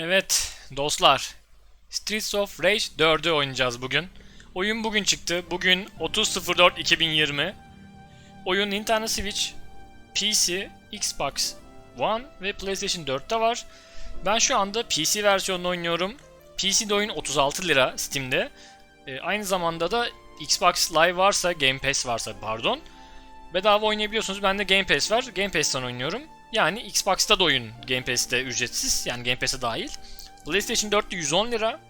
Evet dostlar. Streets of Rage 4'ü oynayacağız bugün. Oyun bugün çıktı. Bugün 30.04.2020. Oyun Nintendo Switch, PC, Xbox One ve PlayStation 4'te var. Ben şu anda PC versiyonunu oynuyorum. PC'de oyun 36 lira Steam'de. Ee, aynı zamanda da Xbox Live varsa, Game Pass varsa pardon. Bedava oynayabiliyorsunuz. Bende Game Pass var. Game Pass'ten oynuyorum. Yani Xbox'ta da oyun Game Pass'te ücretsiz. Yani Game Pass'e dahil. PlayStation 4'te 110 lira.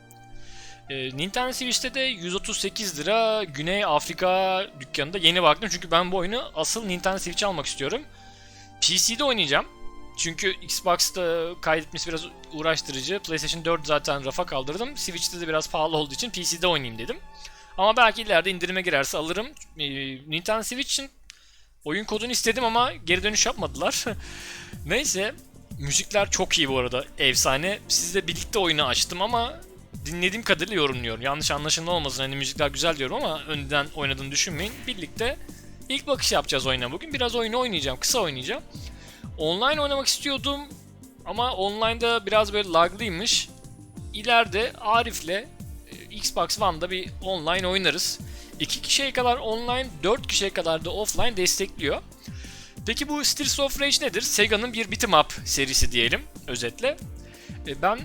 Ee, Nintendo Switch'te de 138 lira Güney Afrika dükkanında yeni baktım. Çünkü ben bu oyunu asıl Nintendo Switch'e almak istiyorum. PC'de oynayacağım. Çünkü Xbox'ta kaydetmesi biraz uğraştırıcı. PlayStation 4 zaten rafa kaldırdım. Switch'te de biraz pahalı olduğu için PC'de oynayayım dedim. Ama belki ileride indirime girerse alırım. Ee, Nintendo Switch'in oyun kodunu istedim ama geri dönüş yapmadılar. Neyse. Müzikler çok iyi bu arada. Efsane. Sizle birlikte oyunu açtım ama dinlediğim kadarıyla yorumluyorum. Yanlış anlaşılma olmasın. Hani müzikler güzel diyorum ama önden oynadığını düşünmeyin. Birlikte ilk bakış yapacağız oyuna bugün. Biraz oyunu oynayacağım. Kısa oynayacağım. Online oynamak istiyordum ama online'da biraz böyle laglıymış. İleride Arif'le e, Xbox One'da bir online oynarız. 2 kişiye kadar online, 4 kişiye kadar da offline destekliyor. Peki bu Streets of Rage nedir? Sega'nın bir beat'em up serisi diyelim özetle. E, Ben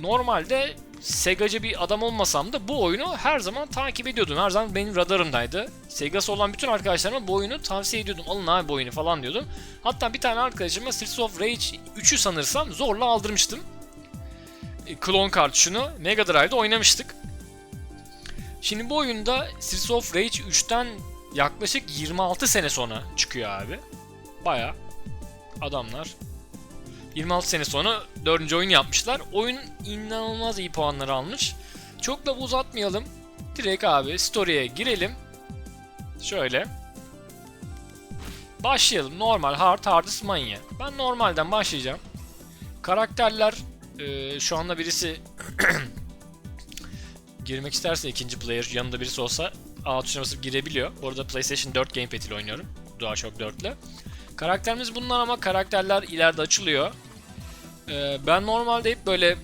normalde Sega'cı bir adam olmasam da bu oyunu her zaman takip ediyordum. Her zaman benim radarımdaydı. Sega'sı olan bütün arkadaşlarıma bu oyunu tavsiye ediyordum. Alın abi bu oyunu falan diyordum. Hatta bir tane arkadaşıma Streets of Rage 3'ü sanırsam zorla aldırmıştım. E, Klon kartuşunu Mega Drive'da oynamıştık. Şimdi bu oyunda Streets of Rage 3'ten yaklaşık 26 sene sonra çıkıyor abi. Baya adamlar 26 sene sonra 4. oyun yapmışlar. Oyun inanılmaz iyi puanlar almış. Çok da uzatmayalım. Direkt abi story'e girelim. Şöyle. Başlayalım. Normal, hard, hardest, manya. Ben normalden başlayacağım. Karakterler e, şu anda birisi girmek isterse ikinci player yanında birisi olsa A tuşuna basıp girebiliyor. Bu arada PlayStation 4 Gamepad ile oynuyorum. DualShock 4 ile. Karakterimiz bunlar ama karakterler ileride açılıyor. Ee, ben normalde hep böyle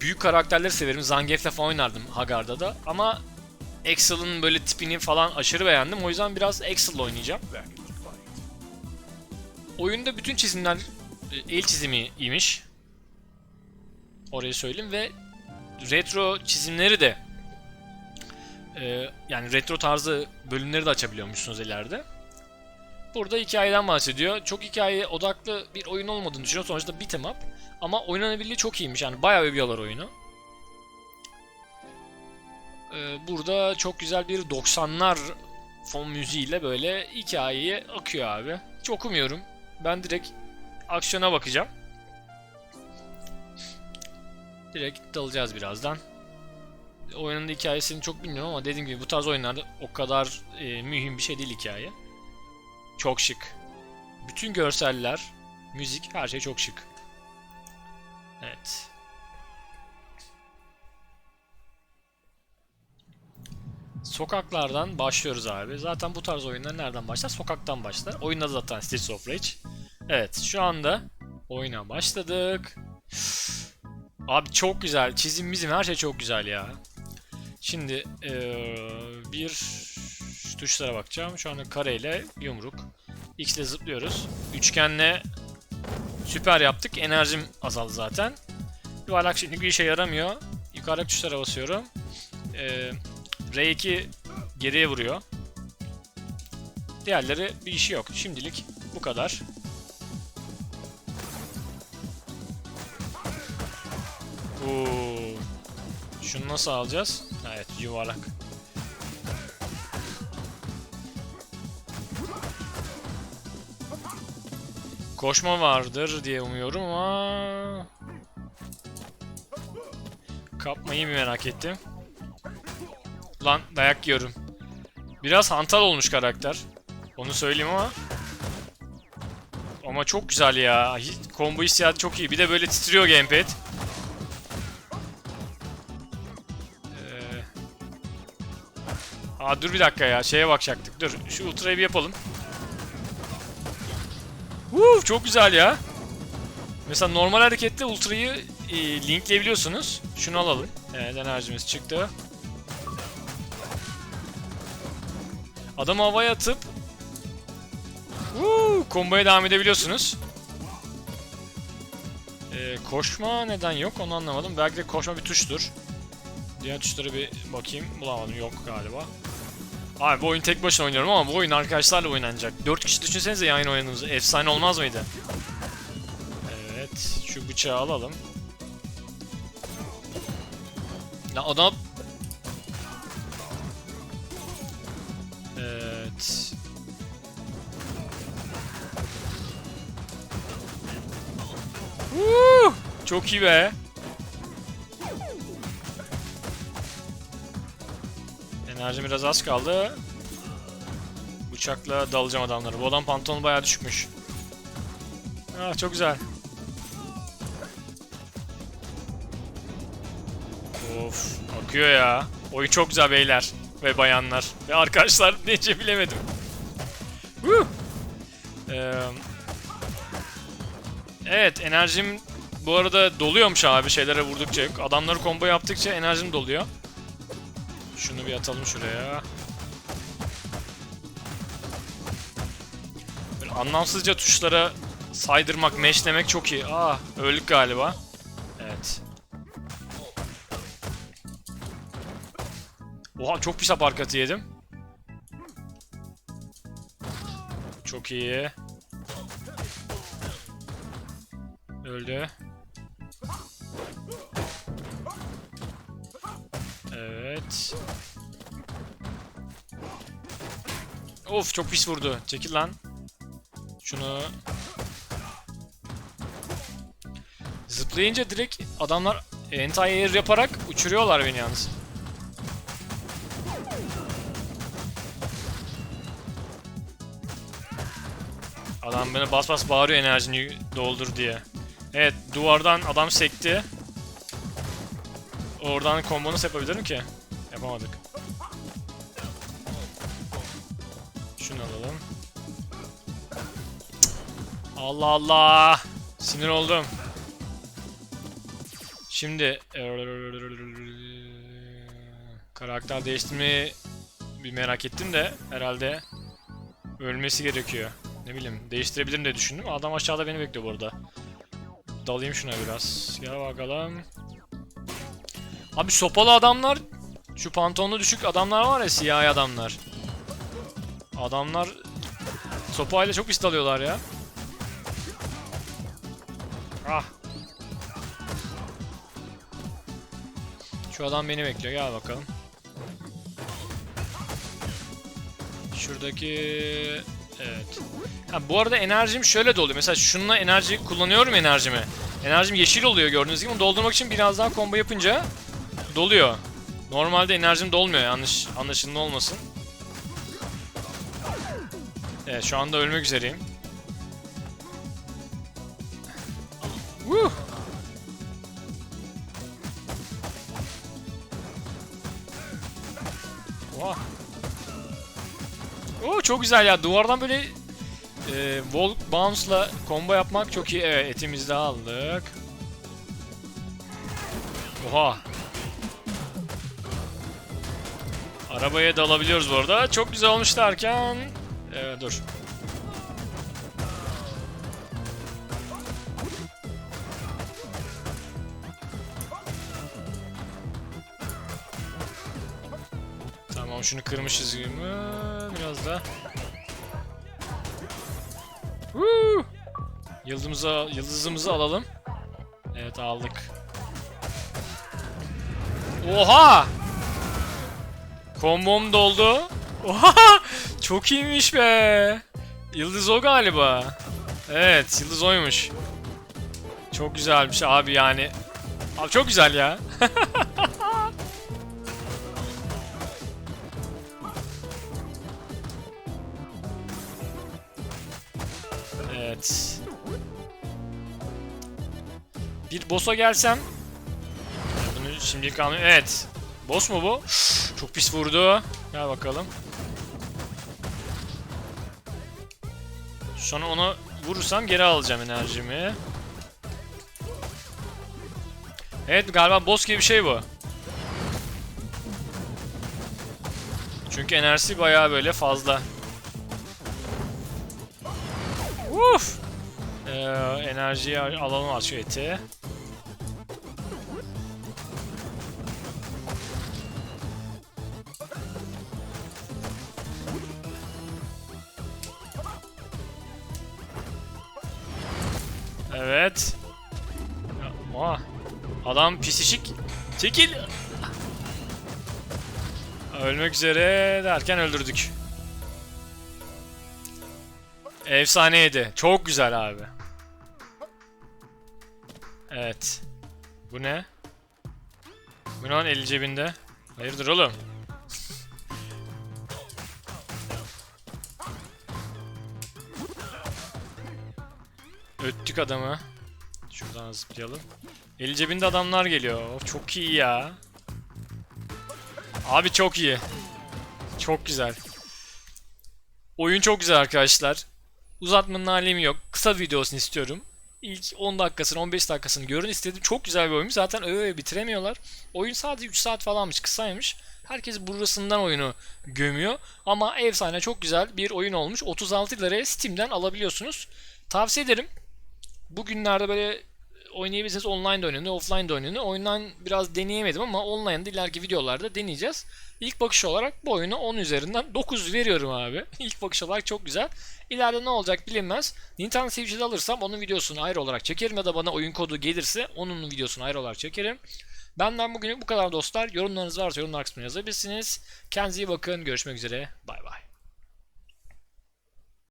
büyük karakterleri severim. Zangief'le falan oynardım Hagar'da da. Ama Axel'ın böyle tipini falan aşırı beğendim. O yüzden biraz Axel'la oynayacağım. Oyunda bütün çizimler e, el çizimi imiş. Orayı söyleyeyim ve retro çizimleri de e, yani retro tarzı bölümleri de açabiliyormuşsunuz ileride. Burada hikayeden bahsediyor. Çok hikaye odaklı bir oyun olmadığını düşünüyorum. Sonuçta beat'em up. Ama oynanabilirliği çok iyiymiş. Yani bayağı övüyorlar oyunu. Ee, burada çok güzel bir 90'lar fon müziğiyle böyle hikayeye akıyor abi. Hiç okumuyorum. Ben direkt aksiyona bakacağım. Direkt dalacağız birazdan. Oyunun hikayesini çok bilmiyorum ama dediğim gibi bu tarz oyunlarda o kadar e, mühim bir şey değil hikaye. Çok şık. Bütün görseller, müzik, her şey çok şık. Evet. Sokaklardan başlıyoruz abi. Zaten bu tarz oyunlar nereden başlar? Sokaktan başlar. Oyun adı zaten Streets of Rage. Evet, şu anda oyuna başladık. Abi çok güzel. Çizim bizim her şey çok güzel ya. Şimdi eee, bir tuşlara bakacağım. Şu anda kareyle yumruk. X ile zıplıyoruz. Üçgenle süper yaptık. Enerjim azaldı zaten. Yuvarlak şimdi bir işe yaramıyor. Yukarıdaki tuşlara basıyorum. Ee, R2 geriye vuruyor. Diğerleri bir işi yok. Şimdilik bu kadar. Oo. Şunu nasıl alacağız? Evet yuvarlak. Koşma vardır diye umuyorum ama... Kapmayı mı merak ettim? Lan dayak yiyorum. Biraz hantal olmuş karakter. Onu söyleyeyim ama. Ama çok güzel ya. Combo hissiyatı çok iyi. Bir de böyle titriyor gamepad. Aa dur bir dakika ya. Şeye bakacaktık. Dur şu ultra'yı bir yapalım. Woo, çok güzel ya. Mesela normal harekette ultra'yı e, linkleyebiliyorsunuz. Şunu alalım. Evet enerjimiz çıktı. Adamı havaya atıp Woo, komboya devam edebiliyorsunuz. Ee, koşma neden yok onu anlamadım. Belki de koşma bir tuştur. Diğer tuşlara bir bakayım. Bulamadım yok galiba. Abi bu oyun tek başına oynuyorum ama bu oyun arkadaşlarla oynanacak. 4 kişi düşünsenize yan yana oynadığınızı. Efsane olmaz mıydı? Evet. Şu bıçağı alalım. Ya adam... Evet. Woo! Çok iyi be. Enerjim biraz az kaldı. Bıçakla dalacağım adamları. Bu adam pantolonu bayağı düşükmüş. Ah çok güzel. Of akıyor ya. Oyun çok güzel beyler ve bayanlar ve arkadaşlar nece bilemedim. Woo! Ee, evet enerjim bu arada doluyormuş abi şeylere vurdukça. Adamları combo yaptıkça enerjim doluyor. Şunu bir atalım şuraya. Böyle anlamsızca tuşlara saydırmak, meşlemek çok iyi. Aa, öldük galiba. Evet. Oha çok pis aparkatı yedim. Çok iyi. Öldü. Evet. Of çok pis vurdu. Çekil lan. Şunu... Zıplayınca direkt adamlar anti-air yaparak uçuruyorlar beni yalnız. Adam bana bas bas bağırıyor enerjini doldur diye. Evet duvardan adam sekti. Oradan combo nasıl yapabilirim ki? Yapamadık. Şunu alalım. Allah Allah. Sinir oldum. Şimdi karakter değiştirmeyi bir merak ettim de herhalde ölmesi gerekiyor. Ne bileyim değiştirebilirim de düşündüm. Adam aşağıda beni bekliyor bu arada. Dalayım şuna biraz. Gel bakalım. Abi sopalı adamlar şu pantolonlu düşük adamlar var ya siyahi adamlar. Adamlar sopayla çok pis dalıyorlar ya. Ah. Şu adam beni bekliyor gel bakalım. Şuradaki evet. Ha bu arada enerjim şöyle doluyor. Mesela şununla enerji kullanıyorum enerjimi. Enerjim yeşil oluyor gördüğünüz gibi. Bunu doldurmak için biraz daha combo yapınca doluyor. Normalde enerjim dolmuyor yanlış anlaşılma olmasın. Evet şu anda ölmek üzereyim. Woo! Oha. Oo çok güzel ya duvardan böyle e, wall bounce'la combo yapmak çok iyi. Evet etimizi de aldık. Oha. Arabaya dalabiliyoruz bu arada. Çok güzel olmuş derken... Ee, dur. Tamam şunu kırmışız gibi. Biraz da. Woo! Yıldızımızı, yıldızımızı alalım. Evet aldık. Oha! Kombom doldu. Oha! Çok iyiymiş be. Yıldız o galiba. Evet, yıldız oymuş. Çok güzelmiş abi yani. Abi çok güzel ya. evet. Bir boss'a gelsem. Bunu şimdilik almayayım. Evet. Boss mu bu? Çok pis vurdu. Gel bakalım. Sonra onu vurursam geri alacağım enerjimi. Evet galiba boss gibi bir şey bu. Çünkü enerjisi bayağı böyle fazla. Uf! Ee, enerjiyi alalım şu eti. Evet. Ama adam pisişik. Çekil. Ölmek üzere derken öldürdük. Efsaneydi. Çok güzel abi. Evet. Bu ne? Bu ne lan eli cebinde? Hayırdır oğlum? Öttük adamı. Şuradan zıplayalım. Eli cebinde adamlar geliyor. Of, çok iyi ya. Abi çok iyi. Çok güzel. Oyun çok güzel arkadaşlar. Uzatmanın alemi yok. Kısa videosunu istiyorum. İlk 10 dakikasını 15 dakikasını görün istedim. Çok güzel bir oyun. Zaten öyle öyle bitiremiyorlar. Oyun sadece 3 saat falanmış kısaymış. Herkes burasından oyunu gömüyor. Ama efsane çok güzel bir oyun olmuş. 36 liraya Steam'den alabiliyorsunuz. Tavsiye ederim. Bugünlerde böyle oynayabilirsiniz. Online de oynanıyor, offline de oynanıyor. Online biraz deneyemedim ama online'da ileriki videolarda deneyeceğiz. İlk bakış olarak bu oyuna 10 üzerinden 9 veriyorum abi. İlk bakış olarak çok güzel. İleride ne olacak bilinmez. Nintendo Switch'de alırsam onun videosunu ayrı olarak çekerim ya da bana oyun kodu gelirse onun videosunu ayrı olarak çekerim. Benden bugün bu kadar dostlar. Yorumlarınız varsa yorumlar kısmına yazabilirsiniz. Kendinize iyi bakın. Görüşmek üzere. Bay bay.